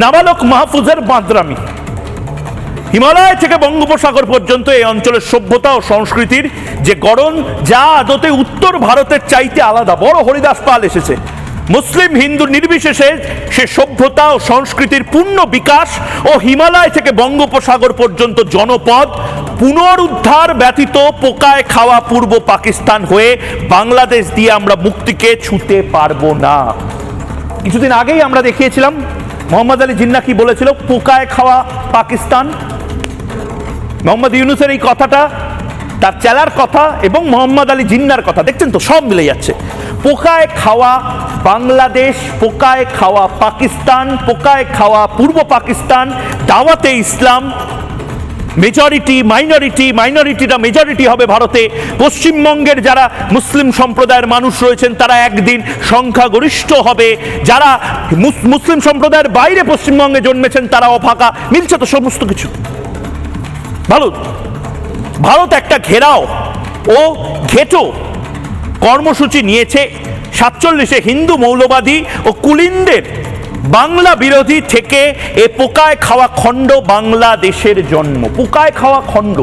নাবালক মাহফুজের বাঁদরামি। হিমালয় থেকে বঙ্গোপসাগর পর্যন্ত এই অঞ্চলের সভ্যতা ও সংস্কৃতির যে গড়ন, যা আদতে উত্তর ভারতের চাইতে আলাদা। বড় হরিদাস পাল এসেছে। মুসলিম হিন্দু নির্বিশেষে সে সভ্যতা ও সংস্কৃতির পূর্ণ বিকাশ ও হিমালয় থেকে বঙ্গোপসাগর পর্যন্ত জনপদ পুনরুদ্ধার ব্যতীত পোকায় খাওয়া পূর্ব পাকিস্তান হয়ে বাংলাদেশ দিয়ে আমরা মুক্তিকে ছুতে পারব না। কিছুদিন আগেই আমরা দেখিয়েছিলাম মোহাম্মদ আলী জিন্না কি বলেছিল? পোকায় খাওয়া পাকিস্তান। মোহাম্মদ ইউনুসের এই কথাটা, তার চেলার কথা এবং মোহাম্মদ আলী জিন্নার কথা, দেখছেন তো, সব মিলে যাচ্ছে। পোকায় খাওয়া বাংলাদেশ, পোকায় খাওয়া পাকিস্তান, পোকায় খাওয়া পূর্ব পাকিস্তান, দাওয়াতে ইসলাম মেজরিটি মাইনরিটি মাইনরিটিটা মেজরিটি হবে ভারতে। পশ্চিমবঙ্গের যারা মুসলিম সম্প্রদায়ের মানুষ রয়েছেন, তারা একদিন সংখ্যাগরিষ্ঠ হবে। যারা মুস- মুসলিম সম্প্রদায়ের বাইরে পশ্চিমবঙ্গে জন্মেছেন, তারা অফাকা। মিলছে তো সমস্ত কিছু। ভালো। ভারত একটা ঘেরাও। ও ঘেটো। কর্মসূচি নিয়েছে সাতচল্লিশে হিন্দু মৌলবাদী ও কুলিনদের। বাংলা বিরোধী থেকে এ পোকায় খাওয়া খণ্ড বাংলাদেশের জন্ম। পোকায় খাওয়া খণ্ড।